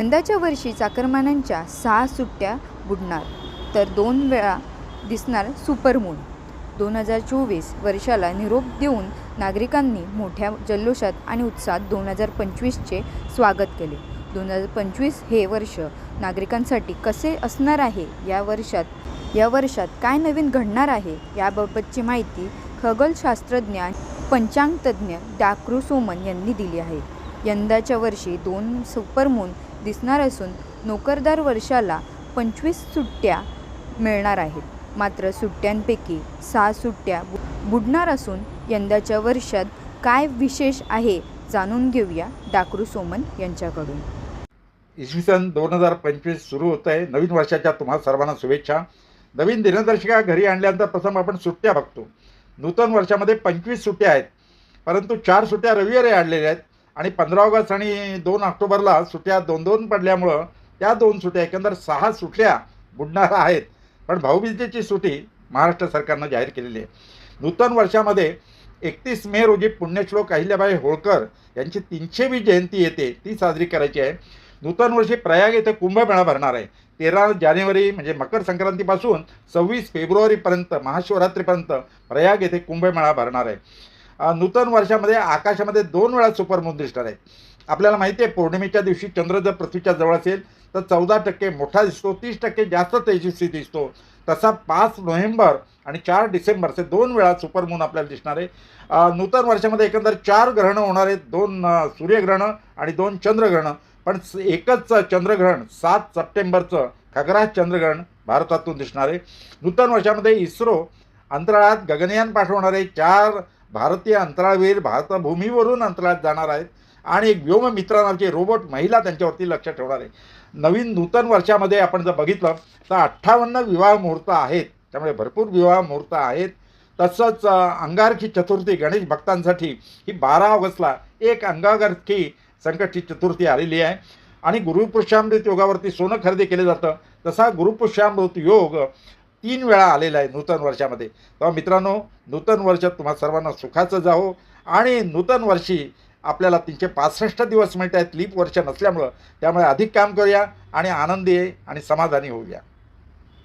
यंदाच्या वर्षी चाकरमानांच्या सहा सुट्ट्या बुडणार तर दोन वेळा दिसणार सुपरमून दोन हजार चोवीस वर्षाला निरोप देऊन नागरिकांनी मोठ्या जल्लोषात आणि उत्साहात दोन हजार पंचवीसचे स्वागत केले. दोन हजार पंचवीस हे वर्ष नागरिकांसाठी कसे असणार आहे? या वर्षात या वर्षात काय नवीन घडणार आहे? याबाबतची माहिती खगोलशास्त्रज्ञ पंचांगतज्ञ डाक्रू सोमन यांनी दिली आहे. यंदाच्या वर्षी दोन सुपरमून दिसणार असून नोकरदार वर्षाला पंचवीस सुट्ट्या मिळणार आहेत. मात्र सुट्ट्यांपैकी सहा सुट्ट्या बु बुडणार असून यंदाच्या वर्षात काय विशेष आहे जाणून घेऊया डाकरू सोमन यांच्याकडून. इसवी सन दोन हजार पंचवीस सुरू होत आहे. नवीन वर्षाच्या तुम्हा सर्वांना शुभेच्छा. नवीन दिनदर्शिका घरी आणल्यानंतर प्रथम आपण सुट्ट्या बघतो. नूतन वर्षामध्ये पंचवीस सुट्ट्या आहेत. परंतु चार सुट्ट्या रविवारी आणलेल्या आहेत. आणि पंधरा ऑगस्ट आणि दोन ऑक्टोबरला सुट्ट्या दोन दोन पडल्यामुळं त्या दोन सुट्ट्या एकंदर सहा सुट्ट्या बुडणार आहेत. पण भाऊबीजेची सुट्टी महाराष्ट्र सरकारनं जाहीर केलेली आहे. नूतन वर्षामध्ये एकतीस मे रोजी पुण्यश्लोक अहिल्याबाई होळकर यांची तीनशेवी जयंती येते ती साजरी करायची आहे. नूतन वर्षी प्रयाग येथे कुंभमेळा भरणार आहे. तेरा जानेवारी म्हणजे मकर संक्रांतीपासून सव्वीस फेब्रुवारीपर्यंत महाशिवरात्रीपर्यंत प्रयाग येथे कुंभमेळा भरणार आहे. नूतन वर्षामध्ये आकाशामध्ये दोन वेळा सुपरमून दिसणार आहे. आपल्याला माहिती आहे पौर्णिमेच्या दिवशी चंद्र जर पृथ्वीच्या जवळ असेल तर चौदा टक्के मोठा दिसतो तीस टक्के जास्त तेजस्वी दिसतो. तसा पाच नोव्हेंबर आणि चार डिसेंबरचे दोन वेळा सुपरमून आपल्याला दिसणार आहे. नूतन वर्षामध्ये एकंदर चार ग्रहणं होणार आहेत दोन सूर्यग्रहण सूर्यग्रहणं आणि दोन चंद्रग्रहणं. पण एकच चंद्रग्रहण सात सप्टेंबरचं खगराज चंद्रग्रहण भारतातून दिसणार आहे. नूतन वर्षामध्ये इस्रो अंतराळात गगनयान पाठवणारे चार भारतीय अंतराळवीर भारतभूमीवरून अंतराळात जाणार आहेत. आणि एक व्योममित्र नावाची रोबोट महिला त्यांच्यावरती लक्ष ठेवणार आहे. नवीन नूतन वर्षामध्ये आपण जर बघितलं तर अठ्ठावन्न विवाह मुहूर्त आहेत. त्यामुळे भरपूर विवाह मुहूर्त आहेत. तसंच अंगारखी चतुर्थी गणेश भक्तांसाठी ही बारा ऑगस्टला एक अंगारखी संकटची चतुर्थी आलेली आहे. आणि गुरुपुष्यामृत योगावरती सोनं खरेदी केलं जातं. तसा गुरुपुष्यामृत योग तीन वेळा आलेला आहे नूतन वर्षामध्ये. तेव्हा मित्रांनो नूतन वर्ष तुम्हा सर्वांना सुखाचं जावो आणि नूतन वर्षी आपल्याला तीनशे पासष्ट दिवस मिळत आहेत लीप वर्ष नसल्यामुळं त्यामुळे अधिक काम करूया आणि आनंदी आणि समाधानी होऊया.